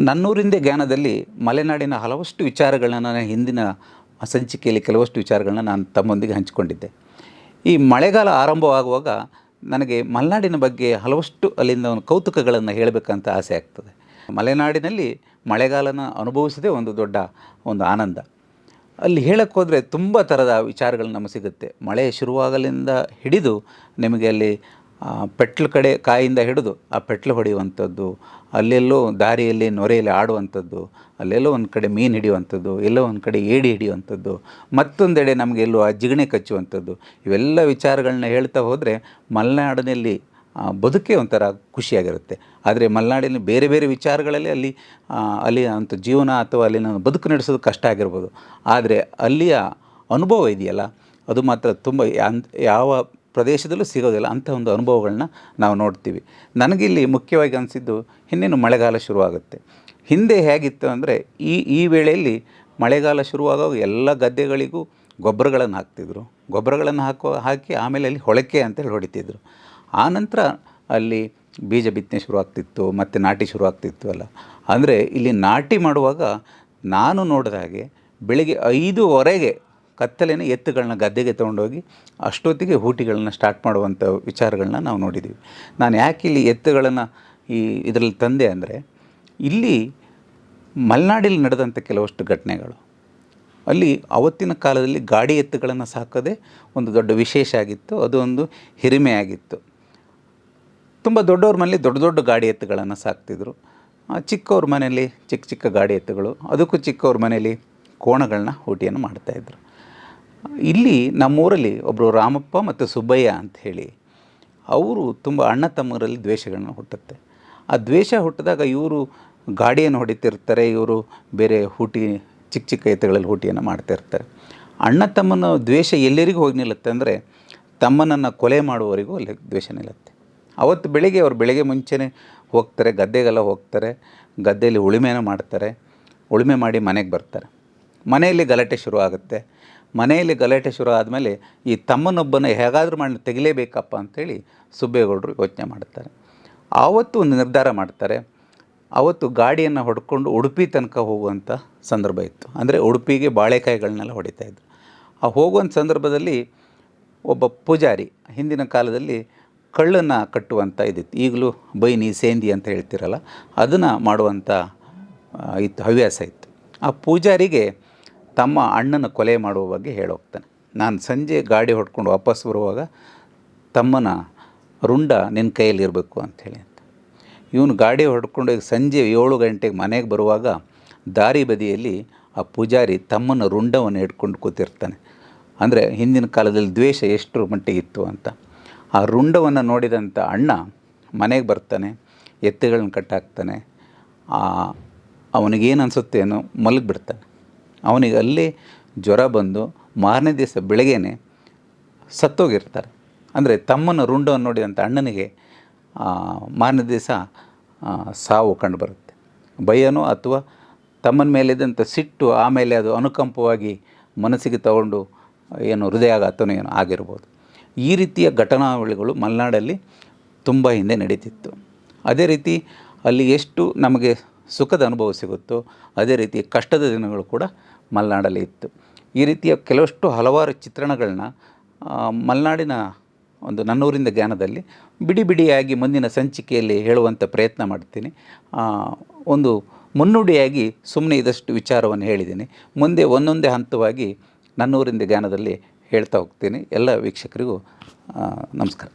ನನ್ನೂರಿಂದೇ ಜ್ಞಾನದಲ್ಲಿ ಮಲೆನಾಡಿನ ಹಲವಷ್ಟು ವಿಚಾರಗಳನ್ನ ನಾನು ಹಿಂದಿನ ಸಂಚಿಕೆಯಲ್ಲಿ ಕೆಲವಷ್ಟು ವಿಚಾರಗಳನ್ನ ನಾನು ತಮ್ಮೊಂದಿಗೆ ಹಂಚಿಕೊಂಡಿದ್ದೆ. ಈ ಮಳೆಗಾಲ ಆರಂಭವಾಗುವಾಗ ನನಗೆ ಮಲೆನಾಡಿನ ಬಗ್ಗೆ ಹಲವಷ್ಟು ಅಲ್ಲಿಂದ ಒಂದು ಕೌತುಕಗಳನ್ನು ಹೇಳಬೇಕಂತ ಆಸೆ ಆಗ್ತದೆ. ಮಲೆನಾಡಿನಲ್ಲಿ ಮಳೆಗಾಲನ ಅನುಭವಿಸದೇ ಒಂದು ದೊಡ್ಡ ಒಂದು ಆನಂದ. ಅಲ್ಲಿ ಹೇಳೋಕ್ಕೋದ್ರೆ ತುಂಬ ಥರದ ವಿಚಾರಗಳು ನಮಗೆ ಸಿಗುತ್ತೆ. ಮಳೆ ಶುರುವಾಗಲಿಂದ ಹಿಡಿದು ನಿಮಗೆ ಅಲ್ಲಿ ಪೆಟ್ಲು ಕಡೆ ಕಾಯಿಂದ ಹಿಡಿದು ಆ ಪೆಟ್ಲು ಹೊಡೆಯುವಂಥದ್ದು, ಅಲ್ಲೆಲ್ಲೋ ದಾರಿಯಲ್ಲಿ ನೊರೆಯಲ್ಲಿ ಆಡುವಂಥದ್ದು, ಅಲ್ಲೆಲ್ಲೋ ಒಂದು ಕಡೆ ಮೀನು ಹಿಡಿಯುವಂಥದ್ದು, ಎಲ್ಲೋ ಒಂದು ಕಡೆ ಏಡಿ ಹಿಡಿಯುವಂಥದ್ದು, ಮತ್ತೊಂದೆಡೆ ನಮಗೆ ಎಲ್ಲೋ ಆ ಜಿಗಣೆ ಕಚ್ಚುವಂಥದ್ದು, ಇವೆಲ್ಲ ವಿಚಾರಗಳನ್ನ ಹೇಳ್ತಾ ಹೋದರೆ ಮಲೆನಾಡಿನಲ್ಲಿ ಬದುಕೇ ಒಂಥರ ಖುಷಿಯಾಗಿರುತ್ತೆ. ಆದರೆ ಮಲೆನಾಡಿನ ಬೇರೆ ಬೇರೆ ವಿಚಾರಗಳಲ್ಲಿ ಅಲ್ಲಿ ಅಲ್ಲಿ ಅಂಥ ಜೀವನ ಅಥವಾ ಅಲ್ಲಿನ ಬದುಕು ನಡೆಸೋದು ಕಷ್ಟ ಆಗಿರ್ಬೋದು. ಆದರೆ ಅಲ್ಲಿಯ ಅನುಭವ ಇದೆಯಲ್ಲ? ಅದು ಮಾತ್ರ ತುಂಬ ಯಾವ ಪ್ರದೇಶದಲ್ಲೂ ಸಿಗೋದಿಲ್ಲ ಅಂಥ ಒಂದು ಅನುಭವಗಳನ್ನ ನಾವು ನೋಡ್ತೀವಿ. ನನಗಿಲ್ಲಿ ಮುಖ್ಯವಾಗಿ ಅನಿಸಿದ್ದು ಇನ್ನೇನು ಮಳೆಗಾಲ ಶುರುವಾಗುತ್ತೆ. ಹಿಂದೆ ಹೇಗಿತ್ತು ಅಂದರೆ ಈ ಈ ವೇಳೆಯಲ್ಲಿ ಮಳೆಗಾಲ ಶುರುವಾಗುವಾಗ ಎಲ್ಲ ಗದ್ದೆಗಳಿಗೂ ಗೊಬ್ಬರಗಳನ್ನು ಹಾಕ್ತಿದ್ರು. ಗೊಬ್ಬರಗಳನ್ನು ಹಾಕುವ, ಹಾಕಿ ಆಮೇಲೆ ಅಲ್ಲಿ ಹೊಳಕೆ ಅಂತೇಳಿ ಹೊಡಿತಿದ್ರು. ಆನಂತರ ಅಲ್ಲಿ ಬೀಜ ಬಿತ್ತನೆ ಶುರುವಾಗ್ತಿತ್ತು, ಮತ್ತು ನಾಟಿ ಶುರುವಾಗ್ತಿತ್ತು ಅಲ್ಲ. ಅಂದರೆ ಇಲ್ಲಿ ನಾಟಿ ಮಾಡುವಾಗ ನಾನು ನೋಡಿದ ಹಾಗೆ ಬೆಳಿಗ್ಗೆ ಐದುವರೆಗೆ ಕತ್ತಲೆನ ಎತ್ತುಗಳನ್ನ ಗದ್ದೆಗೆ ತೊಗೊಂಡೋಗಿ ಅಷ್ಟೊತ್ತಿಗೆ ಹೂಟಿಗಳನ್ನ ಸ್ಟಾರ್ಟ್ ಮಾಡುವಂಥ ವಿಚಾರಗಳನ್ನ ನಾವು ನೋಡಿದ್ದೀವಿ ನಾನು ಯಾಕೆ ಇಲ್ಲಿ ಎತ್ತುಗಳನ್ನು ಈ ಇದರಲ್ಲಿ ತಂದೆ ಅಂದರೆ, ಇಲ್ಲಿ ಮಲೆನಾಡಿಲ್ಲಿ ನಡೆದಂಥ ಕೆಲವಷ್ಟು ಘಟನೆಗಳು, ಅಲ್ಲಿ ಅವತ್ತಿನ ಕಾಲದಲ್ಲಿ ಗಾಡಿ ಎತ್ತುಗಳನ್ನು ಸಾಕೋದೇ ಒಂದು ದೊಡ್ಡ ವಿಶೇಷ ಆಗಿತ್ತು, ಅದು ಒಂದು ಹಿರಿಮೆ ಆಗಿತ್ತು. ತುಂಬ ದೊಡ್ಡವ್ರ ಮನೇಲಿ ದೊಡ್ಡ ದೊಡ್ಡ ಗಾಡಿ ಎತ್ತುಗಳನ್ನು ಸಾಕ್ತಿದ್ರು. ಚಿಕ್ಕವ್ರ ಮನೆಯಲ್ಲಿ ಚಿಕ್ಕ ಚಿಕ್ಕ ಗಾಡಿ ಎತ್ತುಗಳು, ಅದಕ್ಕೂ ಚಿಕ್ಕವ್ರ ಮನೆಯಲ್ಲಿ ಕೋಣಗಳನ್ನ ಊಟಿಯನ್ನು ಮಾಡ್ತಾಯಿದ್ರು ಇಲ್ಲಿ ನಮ್ಮೂರಲ್ಲಿ ಒಬ್ಬರು ರಾಮಪ್ಪ ಮತ್ತು ಸುಬ್ಬಯ್ಯ ಅಂತ ಹೇಳಿ, ಅವರು ತುಂಬ ಅಣ್ಣ ತಮ್ಮರಲ್ಲಿ ದ್ವೇಷಗಳನ್ನ ಹುಟ್ಟುತ್ತೆ. ಆ ದ್ವೇಷ ಹುಟ್ಟಿದಾಗ ಇವರು ಗಾಡಿಯನ್ನು ಹೊಡಿತಿರ್ತಾರೆ, ಇವರು ಬೇರೆ ಹೂಟಿ, ಚಿಕ್ಕ ಚಿಕ್ಕ ಎತ್ತುಗಳಲ್ಲಿ ಹೂಟಿಯನ್ನು ಮಾಡ್ತಿರ್ತಾರೆ. ಅಣ್ಣ ತಮ್ಮನ ದ್ವೇಷ ಎಲ್ಲರಿಗೂ ಹೋಗಿ ನಿಲ್ಲುತ್ತೆ ಅಂದರೆ ತಮ್ಮನನ್ನು ಕೊಲೆ ಮಾಡುವವರಿಗೂ ಅಲ್ಲಿ ದ್ವೇಷ ನಿಲ್ಲುತ್ತೆ. ಅವತ್ತು ಬೆಳಿಗ್ಗೆ ಅವರು ಬೆಳಗ್ಗೆ ಮುಂಚೆನೇ ಹೋಗ್ತಾರೆ, ಗದ್ದೆಗೆಲ್ಲ ಹೋಗ್ತಾರೆ, ಗದ್ದೆಯಲ್ಲಿ ಉಳುಮೆನ ಮಾಡ್ತಾರೆ, ಉಳುಮೆ ಮಾಡಿ ಮನೆಗೆ ಬರ್ತಾರೆ. ಮನೆಯಲ್ಲಿ ಗಲಾಟೆ ಶುರು ಆಗುತ್ತೆ ಮನೆಯಲ್ಲಿ ಗಲಾಟೆ ಶುರು ಆದಮೇಲೆ ಈ ತಮ್ಮನೊಬ್ಬನ ಹೇಗಾದರೂ ಮಾಡಿ ತೆಗಿಲೇಬೇಕಪ್ಪ ಅಂಥೇಳಿ ಸುಬ್ಬೇಗೌಡರು ಯೋಚನೆ ಮಾಡ್ತಾರೆ. ಆವತ್ತು ಒಂದು ನಿರ್ಧಾರ ಮಾಡ್ತಾರೆ. ಆವತ್ತು ಗಾಡಿಯನ್ನು ಹೊಡ್ಕೊಂಡು ಉಡುಪಿ ತನಕ ಹೋಗುವಂಥ ಸಂದರ್ಭ ಇತ್ತು. ಅಂದರೆ ಉಡುಪಿಗೆ ಬಾಳೆಕಾಯಿಗಳನ್ನೆಲ್ಲ ಹೊಡಿತಾ ಇದ್ದರು ಆ ಹೋಗುವಂಥ ಸಂದರ್ಭದಲ್ಲಿ ಒಬ್ಬ ಪೂಜಾರಿ ಹಿಂದಿನ ಕಾಲದಲ್ಲಿ ಕಳ್ಳನ್ನು ಕಟ್ಟುವಂಥ ಇದಿತ್ತು ಈಗಲೂ ಬೈನಿ ಸೇಂದಿ ಅಂತ ಹೇಳ್ತಿರಲ್ಲ, ಅದನ್ನು ಮಾಡುವಂಥ ಇತ್ತು, ಹವ್ಯಾಸ ಇತ್ತು. ಆ ಪೂಜಾರಿಗೆ ತಮ್ಮ ಅಣ್ಣನ ಕೊಲೆ ಮಾಡುವ ಬಗ್ಗೆ ಹೇಳೋಗ್ತಾನೆ. ನಾನು ಸಂಜೆ ಗಾಡಿ ಹೊಡ್ಕೊಂಡು ವಾಪಸ್ ಬರುವಾಗ ತಮ್ಮನ ರುಂಡ ನಿನ್ನ ಕೈಯಲ್ಲಿರಬೇಕು ಅಂಥೇಳಿ ಅಂತ ಇವನು ಗಾಡಿ ಹೊಡ್ಕೊಂಡು ಸಂಜೆ ಏಳು ಗಂಟೆಗೆ ಮನೆಗೆ ಬರುವಾಗ ದಾರಿ ಬದಿಯಲ್ಲಿ ಆ ಪೂಜಾರಿ ತಮ್ಮನ ರುಂಡವನ್ನು ಹಿಡ್ಕೊಂಡು ಕೂತಿರ್ತಾನೆ. ಅಂದರೆ ಹಿಂದಿನ ಕಾಲದಲ್ಲಿ ದ್ವೇಷ ಎಷ್ಟು ಮಟ್ಟಿಗಿತ್ತು ಅಂತ. ಆ ರುಂಡವನ್ನು ನೋಡಿದಂಥ ಅಣ್ಣ ಮನೆಗೆ ಬರ್ತಾನೆ, ಎತ್ತುಗಳನ್ನ ಕಟ್ಟಾಕ್ತಾನೆ ಅವನಿಗೇನು ಅನಿಸುತ್ತೆ ಏನೋ ಮಲಗಿಬಿಡ್ತಾನೆ. ಅವನಿಗೆ ಅಲ್ಲೇ ಜ್ವರ ಬಂದು ಮಾರನೇ ದಿವಸ ಬೆಳಗ್ಗೆನೆ ಸತ್ತೋಗಿರ್ತಾರೆ. ಅಂದರೆ ತಮ್ಮನ ರುಂಡವನ್ನು ನೋಡಿದಂಥ ಅಣ್ಣನಿಗೆ ಮಾರನೇ ದಿವಸ ಸಾವು ಕಂಡು ಬರುತ್ತೆ. ಭಯನೋ ಅಥವಾ ತಮ್ಮನ ಮೇಲಿದ್ದಂಥ ಸಿಟ್ಟು ಆಮೇಲೆ ಅದು ಅನುಕಂಪವಾಗಿ ಮನಸ್ಸಿಗೆ ತಗೊಂಡು ಏನು ಹೃದಯಾಘಾತನೋ ಏನೋ ಆಗಿರ್ಬೋದು. ಈ ರೀತಿಯ ಘಟನಾವಳಿಗಳು ಮಲೆನಾಡಲ್ಲಿ ತುಂಬ ಹಿಂದೆ ನಡೀತಿತ್ತು. ಅದೇ ರೀತಿ ಅಲ್ಲಿ ಎಷ್ಟು ನಮಗೆ ಸುಖದ ಅನುಭವ ಸಿಗುತ್ತೋ, ಅದೇ ರೀತಿ ಕಷ್ಟದ ದಿನಗಳು ಕೂಡ ಮಲೆನಾಡಲ್ಲಿ ಇತ್ತು. ಈ ರೀತಿಯ ಕೆಲವಷ್ಟು ಹಲವಾರು ಚಿತ್ರಣಗಳನ್ನ ಮಲೆನಾಡಿನ ಒಂದು ನನ್ನೂರಿಂದ ಜ್ಞಾನದಲ್ಲಿ ಬಿಡಿ ಬಿಡಿಯಾಗಿ ಮುಂದಿನ ಸಂಚಿಕೆಯಲ್ಲಿ ಹೇಳುವಂಥ ಪ್ರಯತ್ನ ಮಾಡ್ತೀನಿ. ಒಂದು ಮುನ್ನುಡಿಯಾಗಿ ಸುಮ್ಮನೆ ಇದಷ್ಟು ವಿಚಾರವನ್ನು ಹೇಳಿದ್ದೀನಿ. ಮುಂದೆ ಒಂದೊಂದೇ ಹಂತವಾಗಿ ನನ್ನೂರಿಂದ ಜ್ಞಾನದಲ್ಲಿ ಹೇಳ್ತಾ ಹೋಗ್ತೀನಿ. ಎಲ್ಲ ವೀಕ್ಷಕರಿಗೂ ನಮಸ್ಕಾರ.